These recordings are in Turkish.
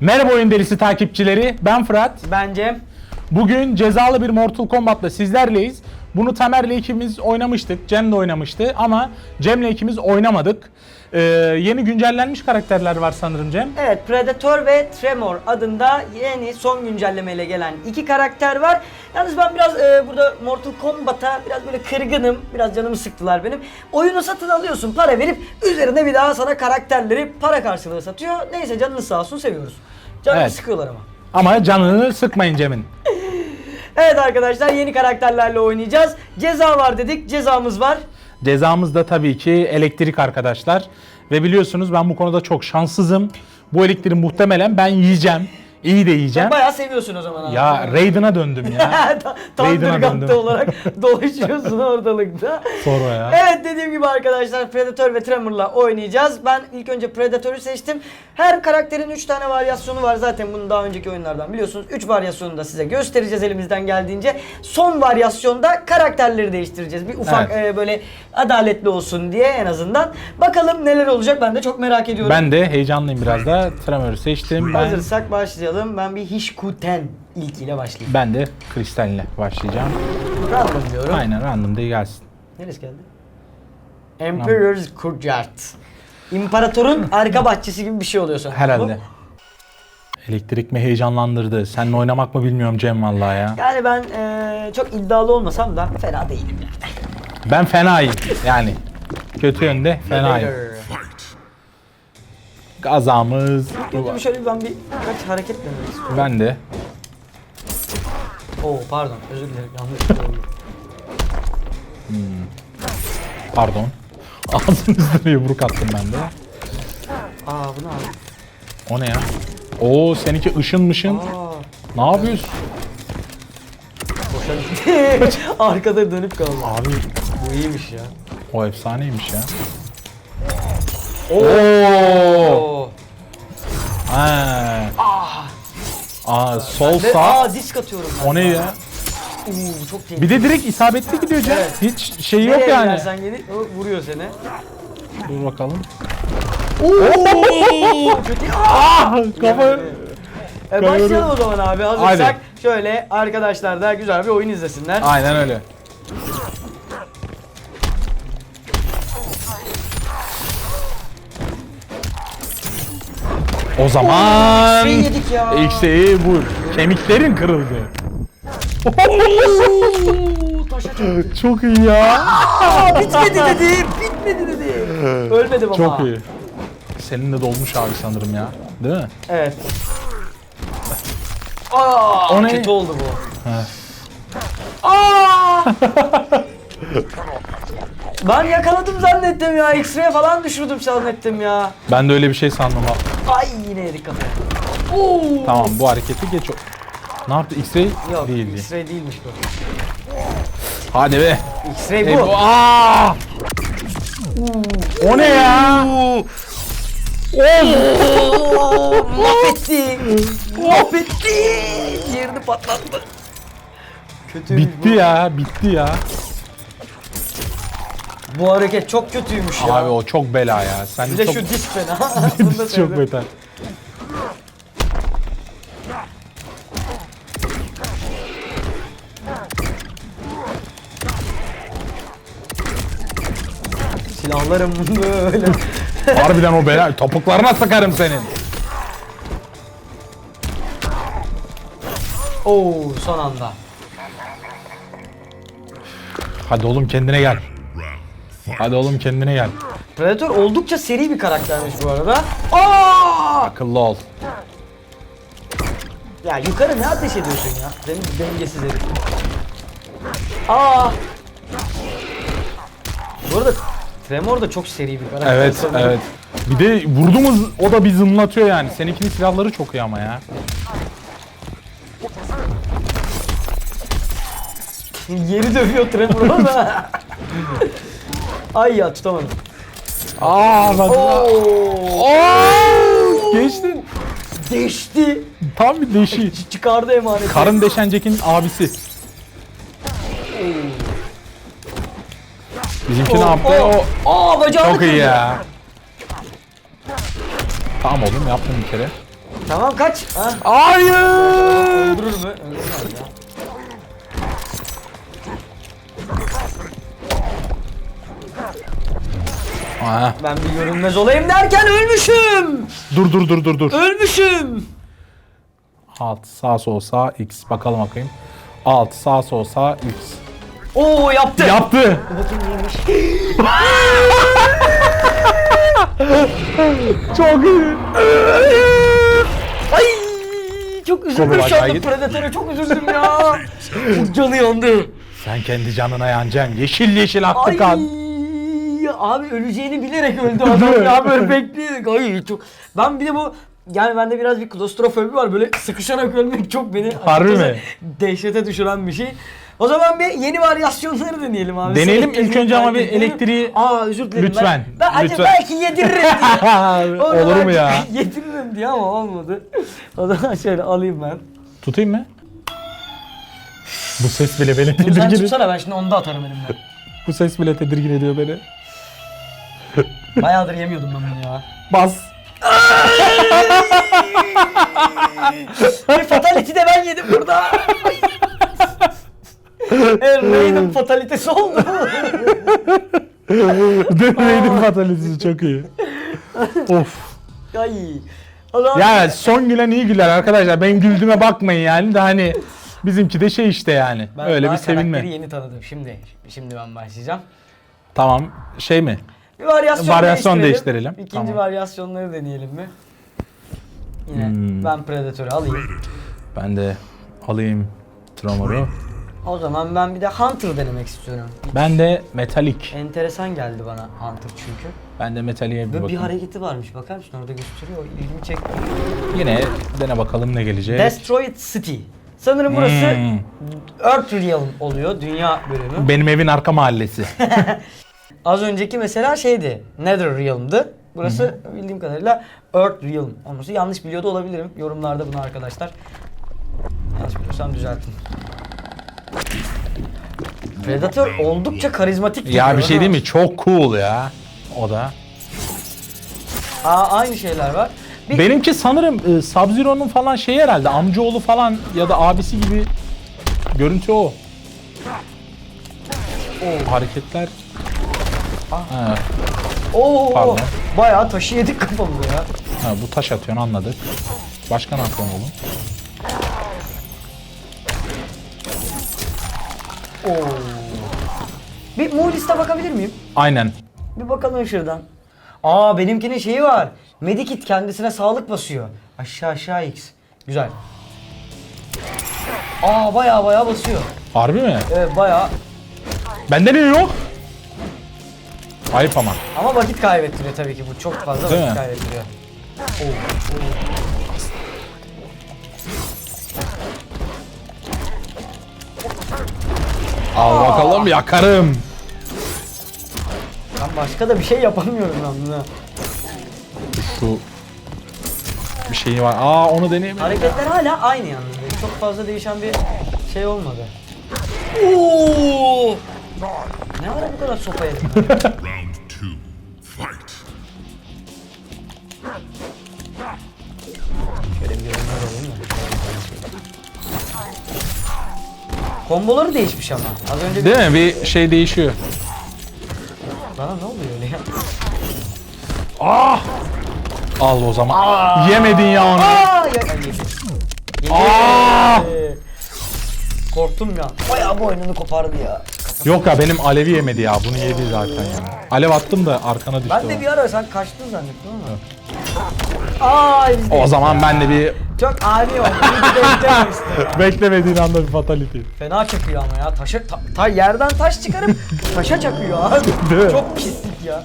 Merhaba oyun delisi takipçileri. Ben Fırat. Bence Bugün cezalı bir Mortal Kombat'la sizlerleyiz. Bunu Tamer'le ikimiz oynamıştık. Cem de oynamıştı ama Cem'le ikimiz oynamadık. Ee, yeni güncellenmiş karakterler var sanırım Cem. evet Predator ve Tremor adında yeni son güncellemeyle gelen iki karakter var. Yalnız ben biraz e, burada Mortal Kombat'a biraz böyle kırgınım. Biraz canımı sıktılar benim. Oyunu satın alıyorsun para verip üzerine bir daha sana karakterleri para karşılığı satıyor. Neyse canınız sağ olsun seviyoruz. Canımı Evet. sıkıyorlar ama. Ama canını sıkmayın Cem'in. Evet arkadaşlar yeni karakterlerle oynayacağız. Ceza var dedik. Cezamız var. Cezamız da tabii ki elektrik arkadaşlar. Ve biliyorsunuz ben bu konuda çok şanssızım. Bu elektriği muhtemelen ben yiyeceğim. İyi de yiyeceğim. Bayağı seviyorsun o zaman. Ya Raiden'a döndüm ya. Raiden'a döndüm. olarak dolaşıyorsun ortalıkta. Sonra ya. Evet dediğim gibi arkadaşlar Predator ve Tremor'la oynayacağız. Ben ilk önce Predator'u seçtim. Her karakterin 3 tane varyasyonu var zaten bunu daha önceki oyunlardan biliyorsunuz. 3 varyasyonu da size göstereceğiz elimizden geldiğince. Son varyasyonda karakterleri değiştireceğiz. Bir ufak Evet. e, böyle adaletli olsun diye en azından. Bakalım neler olacak ben de çok merak ediyorum. Ben de heyecanlıyım biraz da. Tremor'u seçtim. Ben, Hazırsak başlayalım. Ben bir Hishkuten ilkiyle başlayayım. ben de Kristal'le başlayacağım. Random diyorum. Aynen random diye gelsin. Neresi geldi? Emperor's Courtyard. İmparatorun arka bahçesi gibi bir şey oluyor sanırım. Herhalde. Elektrik mi heyecanlandırdı? Seninle oynamak mı bilmiyorum Cem vallahi ya. Yani ben eee, çok iddialı olmasam da fena değilim yani. Ben fenayım yani. Kötü yönde fenayım. Gazamız. Bir şöyle bir ben bir kaç hareket denemek istiyorum. Ben de. Oo pardon özür dilerim yanlış oldu. Pardon. Ağzının üstüne yumruk attım ben de. Aa bu ne abi? O ne ya? Oo seninki ışın mışın. Aa. Ne yapıyorsun? Arkada dönüp kaldı. Abi Bu iyiymiş ya. o efsaneymiş ya. Oo. Oo. Ha. Aa sol Ve, sağ. aa disk atıyorum ben. O ne ya? Bu çok tehlikeli. Bir de direkt isabetli gidiyor Cem. Evet. Hiç şey yok Nereye yani. gidersen gelir o vuruyor seni. Dur bakalım. Oo kötü. Ah kafa. E başlayalım o zaman abi. Hazırsak Haydi. şöyle arkadaşlar da güzel bir oyun izlesinler. Aynen öyle. O zaman Şey yedik ya. X'eyi vur. Kemiklerin kırıldı. Oo, taşa çarptı. Çok iyi ya. Aa, bitmedi dedi. Bitmedi dedi. Ölmedim ama. Çok iyi. Senin de dolmuş abi sanırım ya. Değil mi? Evet. Aa, O ne? kötü oldu bu. He. Aa! ben yakaladım zannettim ya. X-ray falan düşürdüm zannettim ya. Ben de öyle bir şey sandım abi. Ay yine yedik kafaya. Oo. Tamam bu hareketi geç. o- Ne yaptı? X-ray Yok değil değil. X-ray değilmiş bu. Hadi be. X-ray bu. bu- Aa! O ne ya? Oo, mahvetti. mahvetti. Yerini patlattı. Kötü Bitti ya, bitti ya. Bu hareket çok kötüymüş ya. Abi o çok bela ya. Sen bir de çok, şu disk fena. Bunu da çok sevdim. beter. Silahlarım böyle. Harbiden o bela. Topuklarına sıkarım senin. Oo son anda. Hadi oğlum kendine gel. Hadi oğlum kendine gel. Predator oldukça seri bir karaktermiş bu arada. Aa! Akıllı ol. Ya yukarı ne ateş ediyorsun ya? Senin dengesiz herif. Aa! Bu arada Tremor da çok seri bir karakter. Evet, sanırım. evet. Bir de vurdumuz o da bir zımlatıyor yani. Seninkinin silahları çok iyi ama ya. Yeri dövüyor Tremor ama. Ay ya tutamadım. Aa bak. Oo! Geçtin. Deşti. Tam bir deşi. Ç- Çıkardı emaneti. Karın deşen Jack'in abisi. Bizimki ne yaptı? O Aa bacağını çok iyi kırdı. ya. Tamam oğlum yaptım bir kere. Tamam kaç. Ha. Hayır. Öldürür mü? Öldürmez ya. Aa, Ben bir görünmez olayım derken ölmüşüm. dur dur dur dur dur. Ölmüşüm. Alt sağ sol sağ x bakalım bakayım. Alt sağ sol sağ x. Oo yaptı. Yaptı. Çok iyi. Ay çok üzüldüm Kolu şu anda git. Predator'a çok üzüldüm ya. Çok canı yandı. Sen kendi canına yanacaksın. Yeşil yeşil aktı kan. Abi öleceğini bilerek öldü adam ya böyle bekliyorduk. Ay çok. Ben bir de bu yani bende biraz bir klostrofobi var böyle sıkışarak ölmek çok beni Harbi mi? dehşete düşüren bir şey. O zaman bir yeni varyasyonları deneyelim abi. Deneyelim. Senin İlk önce ama bir deneyelim. elektriği- Aa özür dilerim. Lütfen, Ben, ben acaba lütfen. belki yediririm diye. Onu Olur mu belki ya? Yediririm diye ama olmadı. O zaman şöyle alayım ben. Tutayım mı? Bu ses bile beni Bunu sen tedirgin tutsana ben şimdi onu da atarım elimden. Bu ses bile tedirgin ediyor beni. Bayağıdır yemiyordum ben bunu ya. Bas. Bir fatality de ben yedim burada. Raiden fatalitesi oldu. Dönmeydim fatalitesi çok iyi. of. Ay. Zaman Ya son gülen iyi güler arkadaşlar. Benim güldüğüme bakmayın yani de hani bizimki de şey işte yani. ben Öyle daha bir sevinme. karakteri yeni tanıdım. Şimdi şimdi ben başlayacağım. Tamam. Şey mi? Bir varyasyon, Varyasyon değiştirelim. değiştirelim. İkinci Tamam. varyasyonları deneyelim mi? Yine Hmm. ben Predator'ı alayım. Ben de alayım Tremor'u. O zaman ben bir de Hunter denemek istiyorum. Ben de metalik. Enteresan geldi bana Hunter çünkü. Ben de metaliğe bir Böyle bir bakayım. hareketi varmış bakar mısın orada gösteriyor. İlgimi çekti. Yine dene bakalım ne gelecek. Destroyed City. Sanırım burası Hmm. Earth Realm oluyor, dünya bölümü. Benim evin arka mahallesi. Az önceki mesela şeydi, Nether Realm'dı. Burası bildiğim kadarıyla Earth Realm olması. Yanlış biliyor da olabilirim. Yorumlarda bunu arkadaşlar. Yanlış biliyorsam düzeltin. Predator oldukça karizmatik ya bir şey değil mi? Çok cool ya. O da. Aa, aynı şeyler var. Bir, Benimki sanırım e, Sub-Zero'nun falan şeyi herhalde amcaoğlu falan ya da abisi gibi görüntü o. Oo. Hareketler. Ha, Oo, Pardon. bayağı taşı yedik kafamda ya. ha, bu taş atıyorsun anladık. Başka ne yapıyorsun oğlum? Oo. Bir mu liste bakabilir miyim? Aynen. Bir bakalım şuradan. Aa benimkinin şeyi var. Medikit kendisine sağlık basıyor. Aşağı aşağı X. Güzel. Aa baya baya basıyor. Harbi mi? Evet baya. Bende ne yok? Ayıp ama. Ama vakit kaybettiriyor tabii ki bu. Çok fazla Değil vakit mi? kaybettiriyor. Oo, oo. Al bakalım yakarım. Ben başka da bir şey yapamıyorum ben buna. Şu bir şeyi var. Aa onu deneyemedim. Hareketler hala aynı yalnız. Çok fazla değişen bir şey olmadı. Oo! Ne ara bu kadar sopa ben? Round two, fight. Şöyle bir yorumlar alayım mı? Komboları değişmiş ama. Az önce bir... Değil mi? Bir şey değişiyor. Bana ne oluyor öyle ya? Ah! Al o zaman. Yemedin ya onu. Aa! Ya. Aa! Korktum ya. Bayağı boynunu kopardı ya. Yok ya benim Alevi yemedi ya. Bunu yedi zaten ya. Alev attım da arkana düştü. Ben de o. bir ara sen kaçtın zannettim ama. Aa O zaman ben de bir Çok ani oldu. Ya. beklemediğin anda bir fatality. Fena çakıyor ama ya. Taşa, ta, ta- yerden taş çıkarıp taşa çakıyor abi. Değil mi? Çok pislik ya.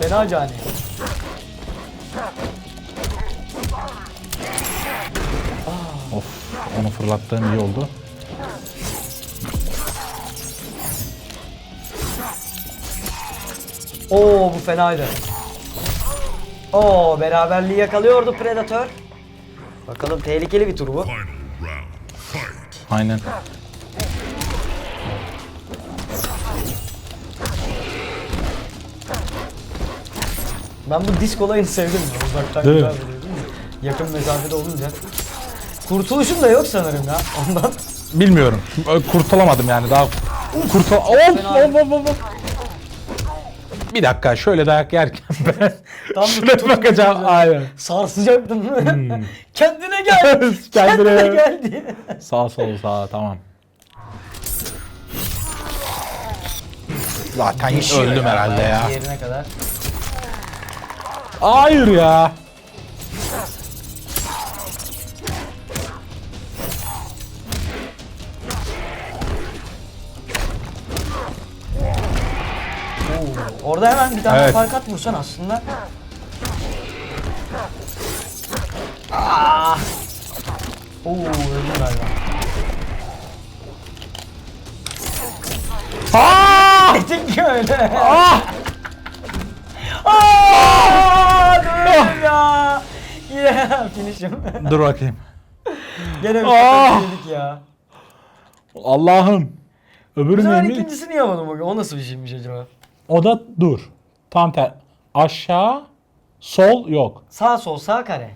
Fena cani. Of onu fırlattığım iyi oldu. Oo bu fenaydı. Oo beraberliği yakalıyordu Predator. Bakalım tehlikeli bir tur bu. Aynen. Ben bu disk olayını sevdim ya uzaktan Değil mi? güzel değil mi? Yakın mesafede olunca. Kurtuluşum da yok sanırım ya ondan. Bilmiyorum. Kurtulamadım yani daha. Kurtul... Of, of, of, of. Bir dakika şöyle dayak yerken ben Tam şuraya tutup bakacağım. gideceğim. Aynen. Sarsacaktım. Kendine gel. Hmm. Kendine Kendine gel. gel diye. Sağ sol sağ tamam. Zaten öldüm herhalde ya. Yerine kadar. Hayır ya. Orada hemen bir tane Evet. fark at vursan aslında. Ah. Oo öldüm galiba. Aa! Etik öyle. Ah! Aa, öldüm ya. Yeah, finish'im. Dur bakayım. Gene bir Ah. yedik ya. Allah'ım. Öbürü Bu sefer neymiş? ikincisini yapamadım bugün. O nasıl bir şeymiş acaba? O da dur. Tam ter. Aşağı, sol yok. Sağ sol sağ kare.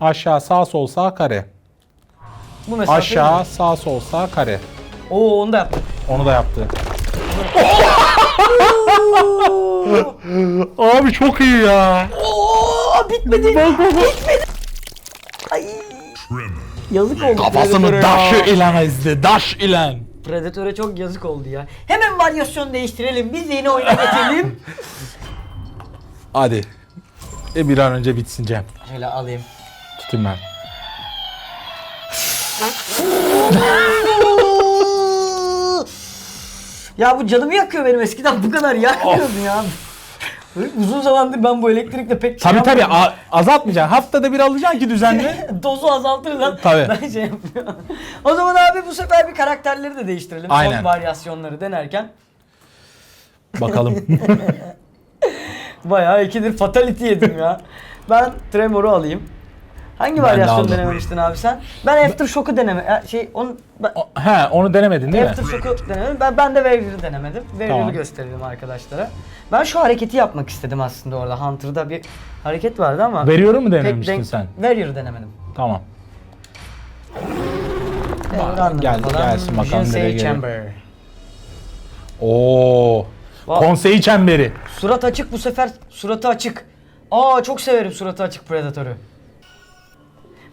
Aşağı, sağ, sol, sağ, kare. Bu mesafe Aşağı, sağ, sol, sağ, kare. Oo onu da yaptım. Onu da yaptı. Abi çok iyi ya. Oo bitmedi. Bak bak bak. Ay. Yazık oldu. Kafasını daşı ilan ezdi. Daş ilan. Predator'a çok yazık oldu ya. Hemen varyasyon değiştirelim. Biz de yine oyuna geçelim. Hadi. E bir an önce bitsin Cem. Şöyle alayım. Tutayım ben. Ya bu canımı yakıyor benim eskiden bu kadar yakmıyordu ya. Uzun zamandır ben bu elektrikle pek şey Tabii tabii yapmıyorum. a- azaltmayacaksın. Haftada bir alacaksın ki düzenli. Dozu azaltırsan Tabii. ben şey yapıyorum. o zaman abi bu sefer bir karakterleri de değiştirelim. Aynen. Son varyasyonları denerken. Bakalım. Bayağı ikidir fatality yedim ya. ben Tremor'u alayım. Hangi varyasyon aldım. denememiştin abi sen? Ben Aftershock'u deneme şey on ben, O- He onu denemedin değil mi? Aftershock'u denemedim. Ben ben de Waver'ı denemedim. Waver'ı Tamam. gösterelim arkadaşlara. Ben şu hareketi yapmak istedim aslında orada. Hunter'da bir hareket vardı ama Veriyorum mu denemiştin sen? Warrior'ı denemedim. Tamam. Waver anladım gel- gelsin bakalım Jinsei nereye geliyor. Chamber. Oo. Va- Konsey çemberi. Surat açık bu sefer suratı açık. Aa çok severim suratı açık Predator'u.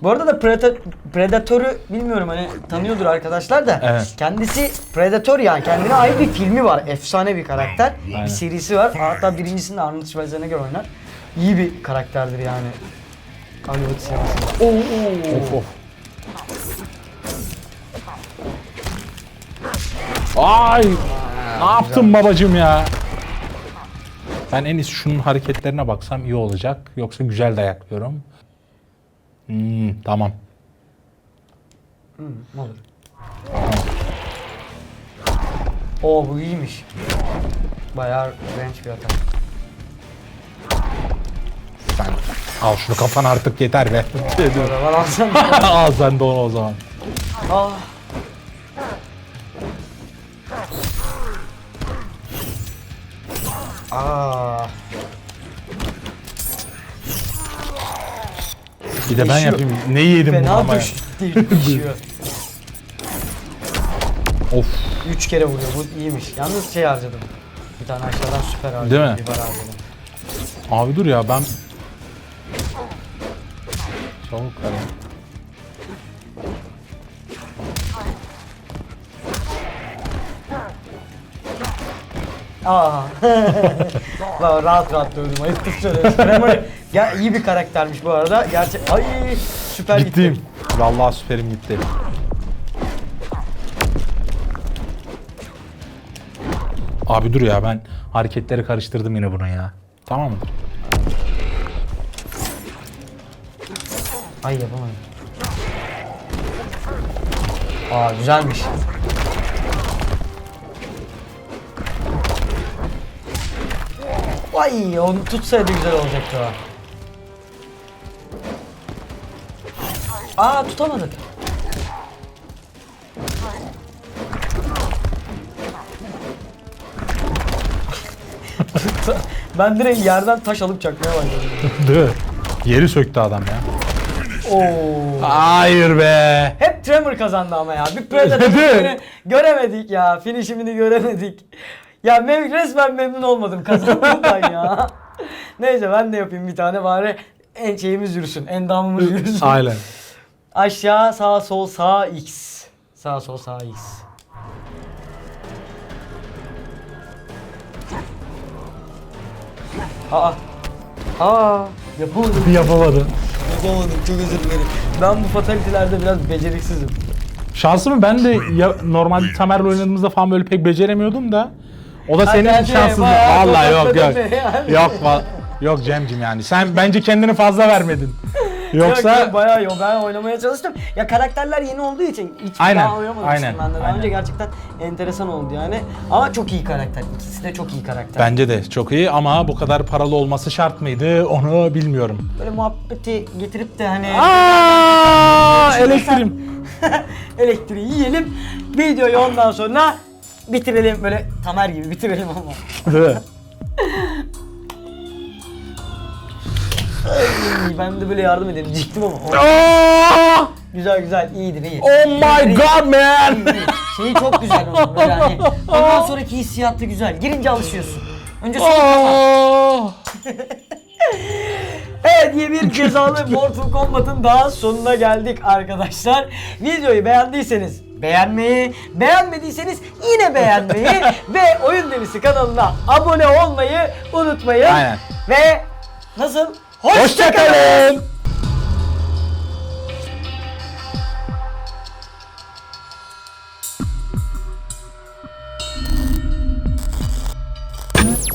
Bu arada da Preda- Predator'u bilmiyorum hani tanıyordur arkadaşlar da. Evet. Kendisi Predator yani kendine ait bir filmi var. Efsane bir karakter. Aynen. Bir serisi var. Hatta birincisinde Arnold Schwarzenegger oynar. İyi bir karakterdir yani. Hollywood sinemasında. Oo, oo. Of of. Ay! Ne yaptın babacım ya? Ben en iyisi şunun hareketlerine baksam iyi olacak. Yoksa güzel dayaklıyorum. Hmm, tamam. Ne olur. Oo bu iyiymiş. Bayağı range bir atak. Sen al şunu kafana artık yeter be. O zaman alsana. al sen de onu o zaman. Ah. Aa. Bir de ben Değişiyor. yapayım. Ne yedim bunu Fena ama. ya. düş düşüyor. Of. Üç kere vuruyor. Bu iyiymiş. Yalnız şey harcadım. Bir tane aşağıdan süper harcadım. Değil mi? Biber harcadım. Abi dur ya ben... Çabuk kare. Aa. Rahat rahat dövdüm. Ayıptır söylemesi. Tremor ya iyi bir karaktermiş bu arada. Gerçek. Ay süper gitti. Gittim. Vallahi süperim gitti. Abi dur ya ben hareketleri karıştırdım yine buna ya. Tamam mı? Ay yapamadım. Aa güzelmiş. Ay onu tutsaydı güzel olacaktı o. Aa tutamadık. ben direkt yerden taş alıp çakmaya başladım. Dı. Yeri söktü adam ya. Oo. Hayır be. Hep Tremor kazandı ama ya. Bir Predator Değil mi? finishimini göremedik ya. Finishimini göremedik. Ya ben resmen memnun olmadım kazandığımdan ya. Neyse ben de yapayım bir tane bari en şeyimiz yürüsün. Endamımız yürüsün. Aynen. Aşağı sağ sol sağ x. Sağ sol sağ x. Aa. Aa. Yapamadım. Yapamadım. Yapamadım. Çok özür dilerim. Ben bu fatalitilerde biraz beceriksizim. Şansımı ben de ya, normalde Tamer'le oynadığımızda falan böyle pek beceremiyordum da. O da senin Hadi şansın. Vallahi yok yok. Yok yok Cemcim yani. Sen bence kendini fazla vermedin. Yoksa Yok, yok, bayağı yok. Ben oynamaya çalıştım. Ya karakterler yeni olduğu için hiç Aynen, daha oynamamıştım aynen, ben de. Daha aynen. önce gerçekten enteresan oldu yani. Ama çok iyi karakter. İkisi de çok iyi karakter. bence de çok iyi ama bu kadar paralı olması şart mıydı onu bilmiyorum. Böyle muhabbeti getirip de hani Aa, elektriği yiyelim. Videoyu ondan sonra bitirelim böyle Tamer gibi bitirelim ama. Ay, ben de böyle yardım ederim. Ciktim ama. Oh, Aa! güzel güzel iyidir iyi. Oh my god man. Şeyi çok güzel onun böyle hani. Ondan sonraki hissiyatı güzel. Girince alışıyorsun. Önce soğuk! Evet diye bir cezalı Mortal Kombat'ın daha sonuna geldik arkadaşlar. Videoyu beğendiyseniz beğenmeyi, beğenmediyseniz yine beğenmeyi ve Oyun Delisi kanalına abone olmayı unutmayın. Aynen. Ve nasıl? Hoşçakalın. Hoşçakalın.